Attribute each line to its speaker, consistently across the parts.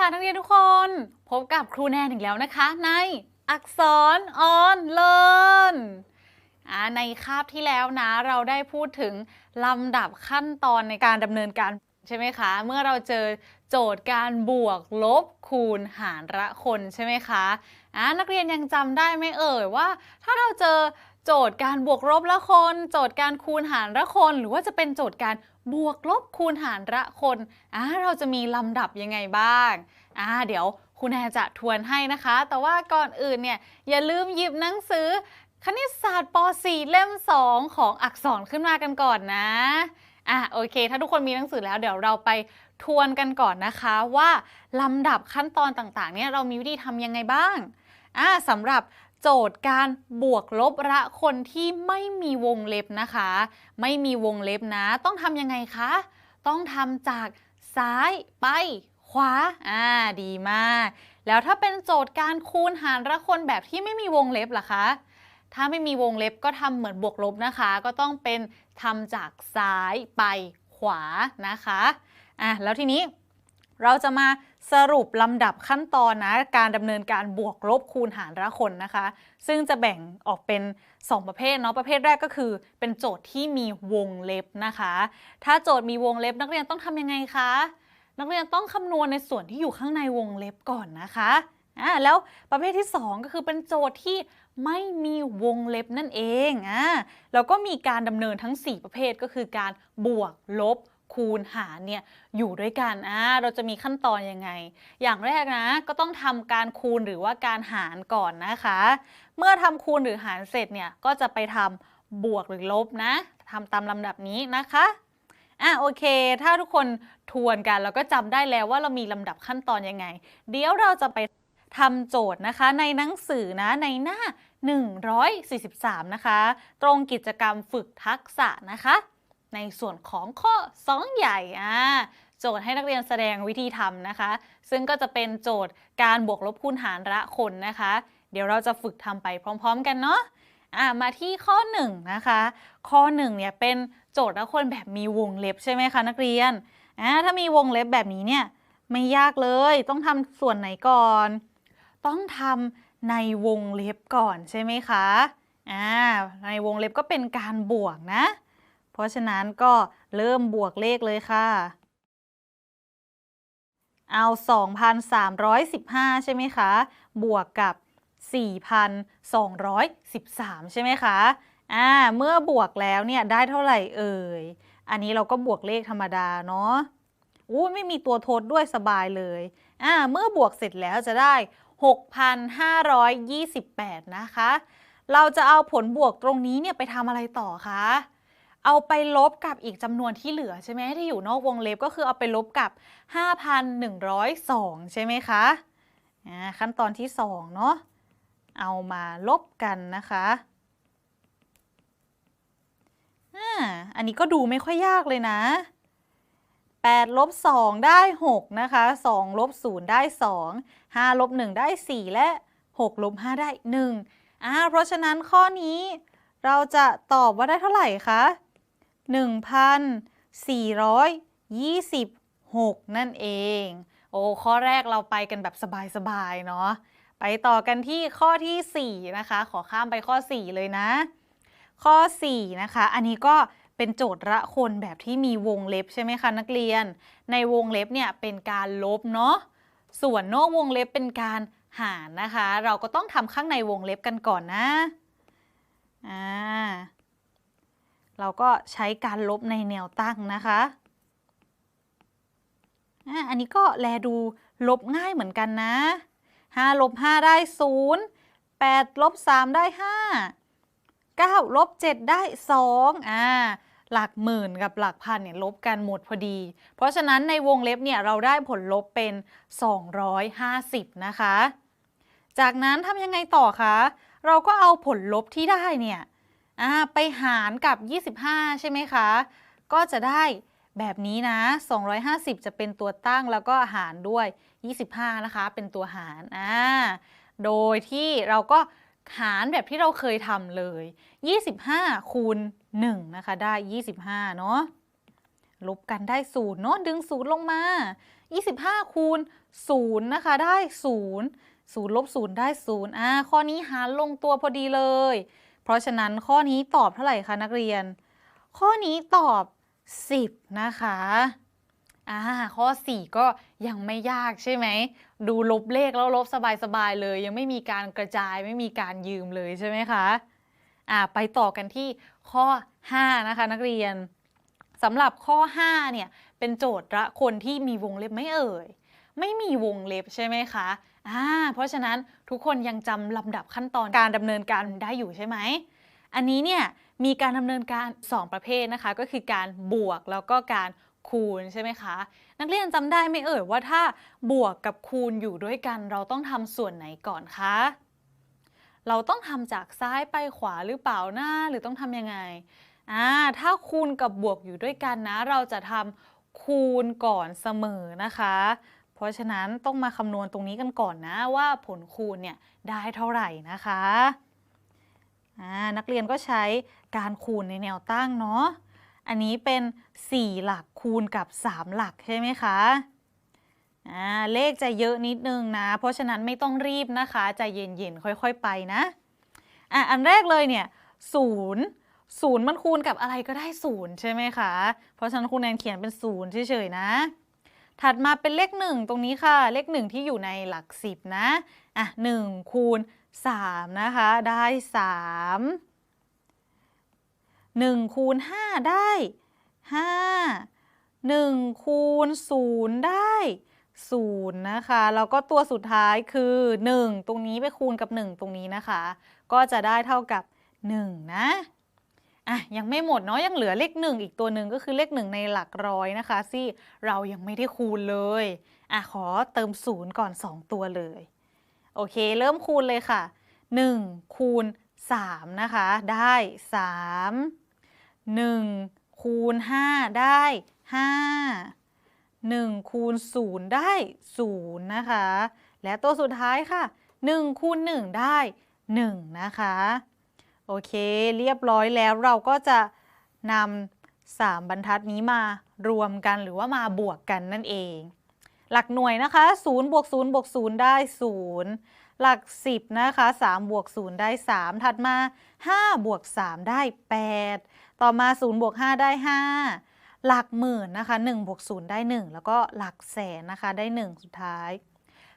Speaker 1: วัสดีค่ะนักเรียนทุกคน พบกับครูแนนอีกแล้วนะคะ ในอักษรออนเลินอ่าในคาบที่แล้วนะเราได้พูดถึงลำดับขั้นตอนในการดำเนินการใช่ไหมคะ เมื่อเราเจอโจทย์การบวกลบคูณหารละคนใช่ไหมคะนักเรียนยังจำได้ไหมเอ่ยว่า ถ้าเราเจอโจทย์การบวกลบละคน โจทย์การคูณหารละคน หรือว่าจะเป็นโจทย์การ บวกลบคูณหารละคนอ่าเราจะมีลำดับยังไงบ้างอ่าเดี๋ยวคุณแอนจะทวนให้นะคะ แต่ว่าก่อนอื่นเนี่ยอย่าลืมหยิบหนังสือ คณิตศาสตร์ป .4 เล่ม 2 ของอักษรขึ้นมากันก่อนนะอะโอเค ถ้าทุกคนมีหนังสือแล้วเดี๋ยวเราไปทวนกันก่อนนะคะว่าลำดับขั้นตอนต่างๆเนี่ยเรามีวิธีทำยังไงบ้างอะสำหรับ โจทย์การบวกลบละคนที่ไม่มีวงเล็บนะคะ ไม่มีวงเล็บนะ ต้องทำยังไงคะ ต้องทำจากซ้ายไปขวาอ่าดีมาก แล้วถ้าเป็นโจทย์การคูณหารละคนแบบที่ไม่มีวงเล็บล่ะคะ ถ้าไม่มีวงเล็บก็ทำเหมือนบวกลบนะคะ ก็ต้องเป็นทำจากซ้ายไปขวานะคะอะแล้วทีนี้เราจะมา สรุปลำดับขั้นตอนนะการดำเนินการบวกลบคูณหารละคนนะคะ ซึ่งจะแบ่งออกเป็น 2 ประเภทเนาะประเภทแรกก็คือ เป็นโจทย์ที่มีวงเล็บนะคะ ถ้าโจทย์มีวงเล็บนักเรียนต้องทำยังไงคะ นักเรียนต้องคำนวณในส่วนที่อยู่ข้างในวงเล็บก่อนนะคะอ่าแล้วประเภทที่ 2 ก็คือเป็นโจทย์ที่ไม่มีวงเล็บนั่นเองอ่าแล้วก็มีการดำเนินทั้ง 4 ประเภทก็คือการบวกลบ คูณหารเนี่ยอยู่ด้วยกันอ่าเราจะมีขั้นตอนยังไง อย่างแรกนะก็ต้องทำการคูณหรือว่าการหารก่อนนะคะ เมื่อทำคูณหรือหารเสร็จเนี่ยก็จะไปทำบวกหรือลบนะทำตามลำดับนี้นะคะอะโอเค ถ้าทุกคนทวนกันแล้วก็จำได้แล้วว่าเรามีลำดับขั้นตอนยังไง เดี๋ยวเราจะไปทำโจทย์นะคะ ในหนังสือนะในหน้า 143 นะคะ ตรงกิจกรรมฝึกทักษะนะคะ ในส่วนของข้อ 2 ใหญ่อ่าโจทย์ให้นักเรียนแสดงวิธีทำนะคะ ซึ่งก็จะเป็นโจทย์การบวกลบคูณหารละคนนะคะ เดี๋ยวเราจะฝึกทำไปพร้อม ๆ กันเนาะอ่ามาที่ข้อ1นะคะ ข้อ1เนี่ยเป็นโจทย์ละคนแบบมีวงเล็บใช่ไหมคะนักเรียนอ่าถ้ามีวงเล็บแบบนี้เนี่ยไม่ยากเลยต้องทำส่วนไหนก่อน ต้องทำในวงเล็บก่อนใช่ไหมคะอ่าในวงเล็บก็เป็นการบวกนะ ราะฉะนั้นก็เริ่มบวกเลขเลยค่ะ เอา 2,315 ใช่ไหมคะ บวกกับ 4,213 ใช่ไหมคะอ่าเมื่อบวกแล้วเนี่ยได้เท่าไหร่เอ่ย อันนี้เราก็บวกเลขธรรมดาเนาะอู้ไม่มีตัวทดด้วยสบายเลยอ่าเมื่อบวกเสร็จแล้วจะได้ 6,528 นะคะ เราจะเอาผลบวกตรงนี้เนี่ยไปทำอะไรต่อคะ เอาไปลบกับอีกจำนวนที่เหลือใช่ไหมที่อยู่นอกวงเล็บก็คือเอาไปลบกับ 5,102 ใช่ไหมคะอ่าขั้นตอนที่ 2 เนาะเอามาลบกันนะคะอ่าอันนี้ก็ดูไม่ค่อยยากเลยนะ8ลบ2ได้ 6 นะคะ2ลบ0ได้ 2 5ลบ1ได้ 4 และ 6 ลบ 5 ได้1อ่าเพราะฉะนั้นข้อนี้เราจะตอบว่าได้เท่าไหร่คะ 1,426 นั่นเอง โอ้ข้อแรกเราไปกันแบบสบายๆเนาะไปต่อกันที่ข้อที่ 4 นะคะ ขอข้ามไปข้อ 4 เลยนะ ข้อ 4 นะคะ อันนี้ก็เป็นโจทย์ละคนแบบที่มีวงเล็บใช่ไหมคะนักเรียน ในวงเล็บเนี่ยเป็นการลบเนาะส่วนนอกวงเล็บเป็นการหารนะคะ เราก็ต้องทำข้างในวงเล็บกันก่อนนะอ่า เราก็ใช้การลบในแนวตั้งนะคะอันนี้ก็แลดูลบง่ายเหมือนกันนะ5ลบ5ได้ 0 8ลบ3ได้ 5 9ลบ7ได้ 2อ่าหลักหมื่นกับหลักพันเนี่ยลบกันหมดพอดี เพราะฉะนั้นในวงเล็บเนี่ยเราได้ผลลบเป็น 250 นะคะ จากนั้นทำยังไงต่อคะ เราก็เอาผลลบที่ได้เนี่ย ไปหารกับ 25 ใช่ไหมคะ ก็จะได้แบบนี้นะ 250 จะเป็นตัวตั้งแล้วก็หารด้วย 25 นะคะ เป็นตัวหารอ่าโดยที่เราก็หารแบบที่เราเคยทำเลย 25 คูณ 1 นะคะ ได้ 25 เนาะลบกันได้ศูนย์เนาะดึงศูนย์ลงมา 25 คูณ0นะคะได้0 0ลบ0ได้0อ่าข้อนี้หารลงตัวพอดีเลย เพราะฉะนั้นข้อนี้ตอบเท่าไหร่คะนักเรียน ข้อนี้ตอบ 10 นะคะอ่าข้อ 4 ก็ยังไม่ยากใช่ไหม ดูลบเลขแล้วลบสบายๆเลย ยังไม่มีการกระจายไม่มีการยืมเลยใช่ไหมคะอ่าไปต่อกันที่ข้อ 5 นะคะนักเรียนสำหรับข้อ 5 เนี่ย เป็นโจทย์ละคนที่มีวงเล็บไม่เอ่ย ไม่มีวงเล็บใช่ไหมคะอ่าเพราะฉะนั้นทุกคนยังจำลำดับขั้นตอนการดำเนินการได้อยู่ใช่ไหม อันนี้เนี่ยมีการดำเนินการ 2 ประเภทนะคะ ก็คือการบวกแล้วก็การคูณใช่ไหมคะ นักเรียนจำได้ไหมเอ่ยว่าถ้าบวกกับคูณอยู่ด้วยกัน เราต้องทำส่วนไหนก่อนคะเราต้องทำจากซ้ายไปขวาหรือเปล่านะหรือต้องทำยังไงอ่าถ้าคูณกับบวกอยู่ด้วยกันนะ เราจะทำคูณก่อนเสมอนะคะ เพราะฉะนั้นต้องมาคำนวณตรงนี้กันก่อนนะว่าผลคูณเนี่ยได้เท่าไหร่นะคะนักเรียนก็ใช้การคูณในแนวตั้งเนาะอันนี้เป็น 4 หลักคูณกับ 3 หลักใช่ไหมคะเลขจะเยอะนิดนึงนะ เพราะฉะนั้นไม่ต้องรีบนะคะใจเย็นๆค่อยๆไปนะอะอันแรกเลยเนี่ยศูนย์ศูนย์มันคูณกับอะไรก็ได้ศูนย์ใช่ไหมคะ เพราะฉะนั้นครูแนนเขียนเป็นศูนย์เฉยๆนะ ถัดมาเป็นเลขหนึ่งตรงนี้ค่ะ เลขหนึ่งที่อยู่ในหลักสิบนะอะหนึ่งคูณสามนะคะ ได้สามหนึ่งคูณห้าได้ห้าหนึ่งคูณศูนย์ได้ศูนย์นะคะ แล้วก็ตัวสุดท้ายคือหนึ่งตรงนี้ไปคูณกับหนึ่งตรงนี้นะคะ ก็จะได้เท่ากับหนึ่งนะ อะยังไม่หมดเนาะยังเหลือเลขหนึ่งอีกตัวหนึ่งก็คือเลขหนึ่งในหลักร้อยนะคะที่เรายังไม่ได้คูณเลยอะขอเติมศูนย์ก่อน 2 ตัวเลย โอเค เริ่มคูณเลยค่ะ 1 คูณ 3 นะคะ ได้ 3 1 คูณ 5 ได้ 5 1 คูณ 0 ได้ 0 นะคะ และตัวสุดท้ายค่ะ 1 คูณ 1 ได้ 1 นะคะ โอเค เรียบร้อยแล้วเราก็จะนำสามบรรทัดนี้มารวมกันหรือว่ามาบวกกันนั่นเอง หลักหน่วยนะคะ0บวก0บวก0ได้ 0 หลัก 10 นะคะ3บวก0ได้ 3 ถัดมา 5 บวก 3 ได้ 8 ต่อมา0บวก5ได้ 5 หลักหมื่นนะคะ1บวก0ได้ 1 แล้วก็หลักแสนนะคะได้ 1 สุดท้าย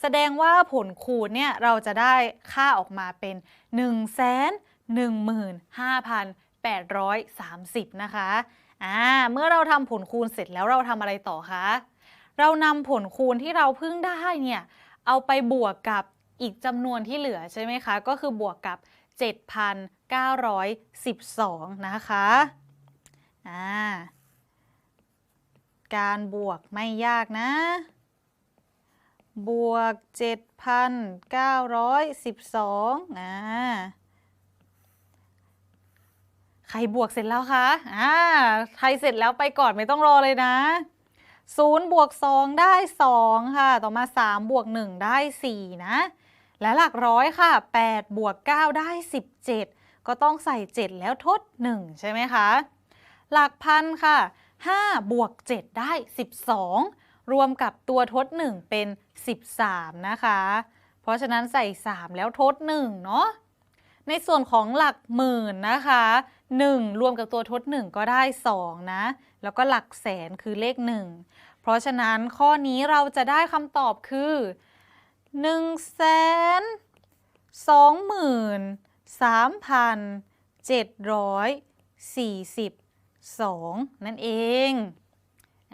Speaker 1: แสดงว่าผลคูณเนี่ยเราจะได้ค่าออกมาเป็น1 1 15,830 นะคะอ่าเมื่อเราทำผลคูณเสร็จแล้วเราทำอะไรต่อคะ เรานำผลคูณที่เราเพิ่งได้เนี่ย เอาไปบวกกับอีกจำนวนที่เหลือใช่ไหมคะ ก็คือบวกกับ 7,912 นะคะอ่าการบวกไม่ยากนะ บวก 7,912อ่า ครบวกเสร็จแล้วคะอ่าใครเสร็จแล้วไปก่อนไม่ต้องรอเลยนะ0บวก2ได้ 2 ค่ะ ต่อมา3บวก1ได้ 4 นะ และหลักร้อยค่ะ8บวก9ได้ 17 ก็ต้องใส่ 7 แล้วทด 1 ใช่ไหมคะ หลักพันค่ะ5บวก7ได้ 12 รวมกับตัวทด 1 เป็น 13 นะคะ เพราะฉะนั้นใส่ 3 แล้วทด 1 เนาะในส่วนของหลักหมื่นนะคะ 1 รวมกับตัวทด 1 ก็ได้ 2 นะ แล้วก็หลักแสนคือเลข 1 เพราะฉะนั้นข้อนี้เราจะได้คำตอบคือ1แสน2หมื่น3,742นั่นเอง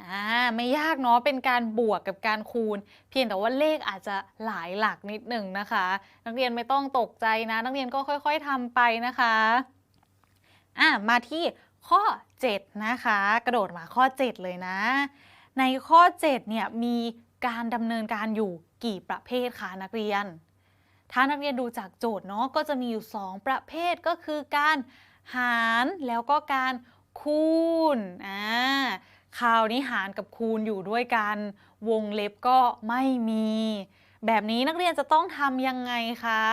Speaker 1: อ่าไม่ยากเนาะเป็นการบวกกับการคูณ เพียงแต่ว่าเลขอาจจะหลายหลักนิดหนึ่งนะคะ นักเรียนไม่ต้องตกใจนะ นักเรียนก็ค่อยๆทำไปนะคะ อะมาที่ข้อ 7 นะคะ กระโดดมาข้อ 7 เลยนะ ในข้อ 7 เนี่ยมีการดำเนินการอยู่กี่ประเภทคะนักเรียน ถ้านักเรียนดูจากโจทย์เนาะก็จะมีอยู่ 2 ประเภทก็คือการหารแล้วก็การคูณอ่าคราวนี้หารกับคูณอยู่ด้วยกัน วงเล็บก็ไม่มี แบบนี้นักเรียนจะต้องทำยังไงคะ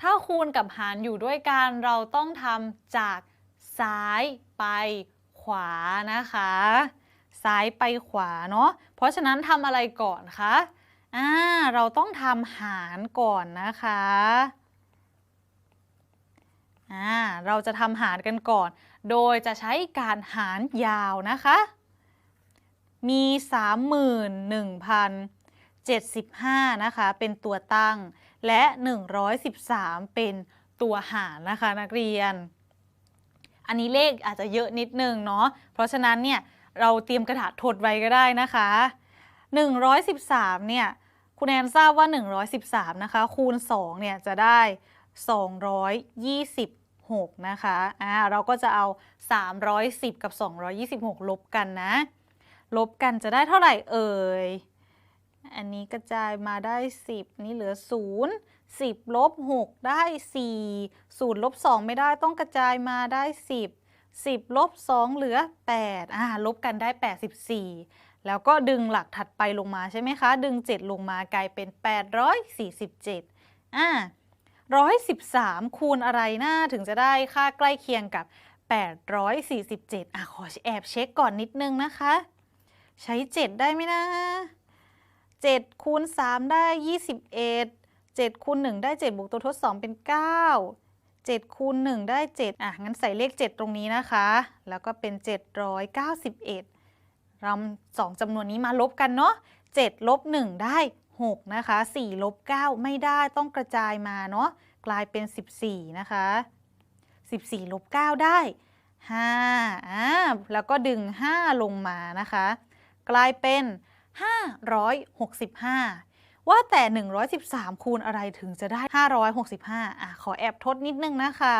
Speaker 1: ถ้าคูณกับหารอยู่ด้วยกันเราต้องทำจากซ้ายไปขวานะคะ ซ้ายไปขวาเนาะเพราะฉะนั้นทำอะไรก่อนคะอ่าเราต้องทำหารก่อนนะคะอ่าเราจะทำหารกันก่อน โดยจะใช้การหารยาวนะคะ มี 31,075 นะคะ เป็นตัวตั้ง และ 113 เป็นตัวหารนะคะนักเรียน อันนี้เลขอาจจะเยอะนิดนึงเนาะ เพราะฉะนั้นเนี่ยเราเตรียมกระดาษทดไว้ก็ได้นะคะ 113 เนี่ยคุณแอนทราบว่า 113 นะคะ คูณ 2 เนี่ยจะได้ 226 นะคะอ่าเราก็จะเอา 310 กับ 226 ลบกันนะ ลบกันจะได้เท่าไหร่เอ่ย อันนี้กระจายมาได้ 10 นี่เหลือ 0 10ลบ6ได้ 4 0ลบ2ไม่ได้ต้องกระจายมาได้ 10 10ลบ2เหลือ 8อ่าลบกันได้ 84 แล้วก็ดึงหลักถัดไปลงมาใช่ไหมคะ ดึง 7 ลงมากลายเป็น 847อ่า113 คูณอะไรนะถึงจะได้ค่าใกล้เคียงกับ 847อะขอแอบเช็คก่อนนิดนึงนะคะ ใช้ 7 ได้ไหมนะ 7คูณ3ได้ 21 7คูณ1ได้ 7 บวกตัวทด 2 เป็น 9 7คูณ1ได้ 7 อะ งั้นใส่เลข 7 ตรงนี้นะคะ แล้วก็เป็น 791เราสองจำนวนนี้มาลบกันเนาะ7ลบ1ได้ 6 นะคะ4ลบ9ไม่ได้ต้องกระจายมาเนาะ กลายเป็น 14 นะคะ 14ลบ9ได้5อ่าแล้วก็ดึง 5 ลงมานะคะ กลายเป็น 565 ว่าแต่ 113 คูณอะไรถึงจะได้ 565 อะ ขอแอบทดนิดนึงนะคะ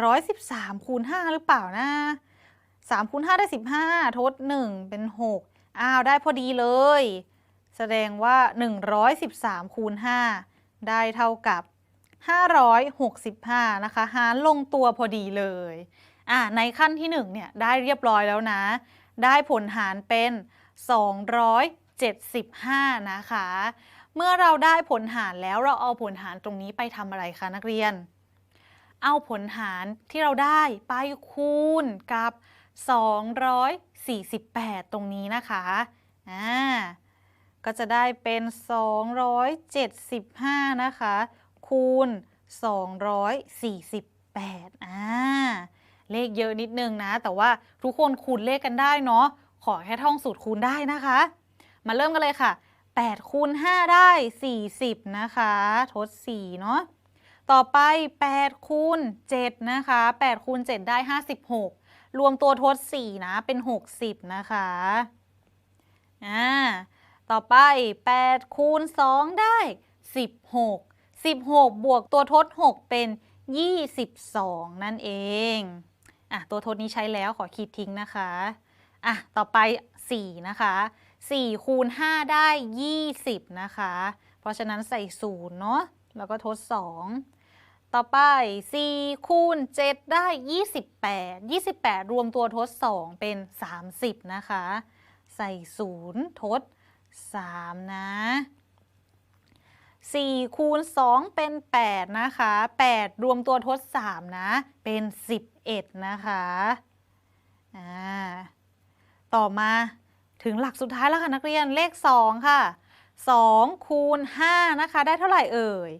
Speaker 1: 113 คูณ 5 หรือเปล่านะ 3คูณ5ได้ 15 ทด 1 เป็น 6 อ้าว ได้พอดีเลย แสดงว่า 113 คูณ 5 ได้เท่ากับ 565 นะคะ หารลงตัวพอดีเลย อะ ในขั้นที่ 1 เนี่ย ได้เรียบร้อยแล้วนะ ได้ผลหารเป็น 275 นะคะ เมื่อเราได้ผลหารแล้วเราเอาผลหารตรงนี้ไปทำอะไรคะนักเรียน เอาผลหารที่เราได้ไปคูณกับ 248 ตรงนี้นะคะอ่าก็จะได้เป็น 275 นะคะ คูณ 248อ่าเลขเยอะนิดนึงนะ แต่ว่าทุกคนคูณเลขกันได้เนาะ แค่ท่องสูตรคูณได้นะคะ มาเริ่มกันเลยค่ะ8คูณ5ได้ 40 นะคะ ทด 4 เนาะต่อไป8คูณ7นะคะ8คูณ7ได้ 56 รวมตัวทด 4 นะ เป็น 60 นะคะอ่าต่อไป8คูณ2ได้ 16 16 บวกตัวทด 6 เป็น 22 นั่นเองอะตัวทดนี้ใช้แล้วขอขีดทิ้งนะคะ อะ ต่อไป 4 นะคะ4คูณ5ได้ 20 นะคะ เพราะฉะนั้นใส่0เนาะแล้วก็ทด 2 ต่อไป 4 คูณ 7 ได้ 28 28 รวมตัวทด 2 เป็น 30 นะคะ ใส่ 0 ทด 3 นะ 4 คูณ 2 เป็น 8 นะคะ 8 รวมตัวทด 3 นะ เป็น 11 นะคะ อ่า ต่อมาถึงหลักสุดท้ายแล้วค่ะนักเรียนเลข 2 ค่ะ 2 คูณ 5 นะคะ ได้เท่าไหร่เอ่ย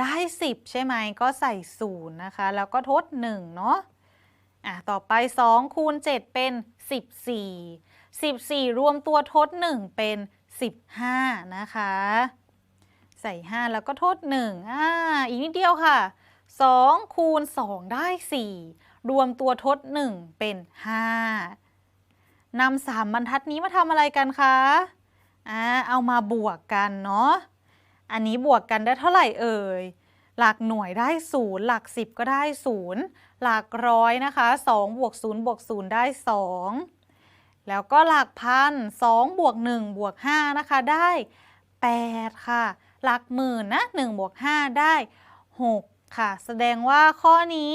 Speaker 1: ได้ 10 ใช่ไหมก็ใส่ 0 นะคะ แล้วก็ทด 1 เนาะอะต่อไป 2 คูณ 7 เป็น 14 14 รวมตัวทด 1 เป็น 15 นะคะ ใส่ 5 แล้วก็ทด 1อ่าอีกนิดเดียวค่ะ 2 คูณ 2 ได้ 4 รวมตัวทด 1 เป็น 5 นำสามบรรทัดนี้มาทำอะไรกันคะอ่าเอามาบวกกันเนาะ อันนี้บวกกันได้เท่าไหร่เอ่ย หลักหน่วยได้0หลัก10ก็ได้0หลักร้อยนะคะ2บวก0บวก0ได้2แล้วก็หลักพัน2บวก1บวก5นะคะได้8ค่ะ หลักหมื่นนะ1บวก5ได้6ค่ะ แสดงว่าข้อนี้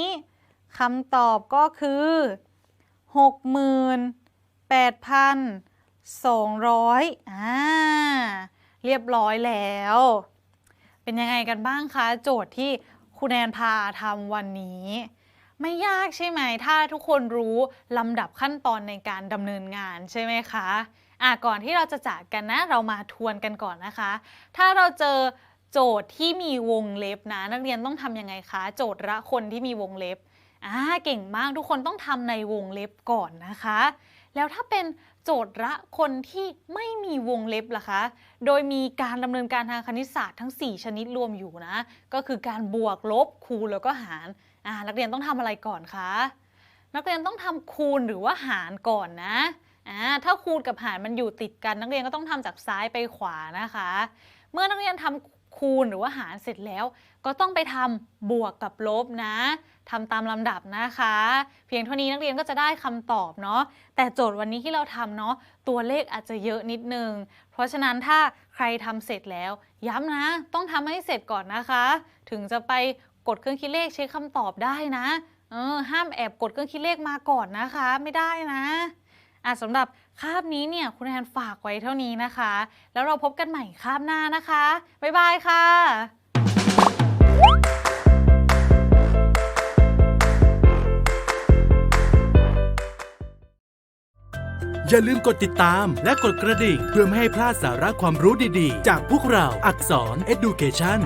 Speaker 1: คำตอบก็คือ 8,200อ่าเรียบร้อยแล้ว เป็นยังไงกันบ้างคะ โจทย์ที่คุณแอนพาทำวันนี้ ไม่ยากใช่ไหม ถ้าทุกคนรู้ลำดับขั้นตอนในการดำเนินงานใช่ไหมคะอะก่อนที่เราจะจากกันนะ เรามาทวนกันก่อนนะคะ ถ้าเราเจอโจทย์ที่มีวงเล็บนะ นักเรียนต้องทำยังไงคะ โจทย์ละคนที่มีวงเล็บอ่าเก่งมากทุกคนต้องทำในวงเล็บก่อนนะคะ แล้วถ้าเป็นโจทย์ละคนที่ไม่มีวงเล็บล่ะคะ โดยมีการดำเนินการทางคณิตศาสตร์ทั้ง 4 ชนิดรวมอยู่นะ ก็คือการบวกลบคูณแล้วก็หารอ่านักเรียนต้องทำอะไรก่อนคะ นักเรียนต้องทำคูณหรือว่าหารก่อนนะอ่าถ้าคูณกับหารมันอยู่ติดกัน นักเรียนก็ต้องทำจากซ้ายไปขวานะคะ เมื่อนักเรียนทำ คูณหรือว่าหารเสร็จแล้ว ก็ต้องไปทำบวกกับลบนะทำตามลำดับนะคะ เพียงเท่านี้นักเรียนก็จะได้คำตอบเนาะแต่โจทย์วันนี้ที่เราทำเนาะตัวเลขอาจจะเยอะนิดนึง เพราะฉะนั้นถ้าใครทำเสร็จแล้ว ย้ำนะ ต้องทำให้เสร็จก่อนนะคะ ถึงจะไปกดเครื่องคิดเลขเช็คคำตอบได้นะเออห้ามแอบกดเครื่องคิดเลขมาก่อนนะคะ ไม่ได้นะอะสำหรับ คาบนี้เนี่ยคุณแอนฝากไว้เท่านี้นะคะ แล้วเราพบกันใหม่คาบหน้านะคะ บ๊ายบายค่ะ
Speaker 2: อย่าลืมกดติดตามและกดกระดิ่ง เพื่อไม่ให้พลาดสาระความรู้ดีๆ จากพวกเราอักษร Education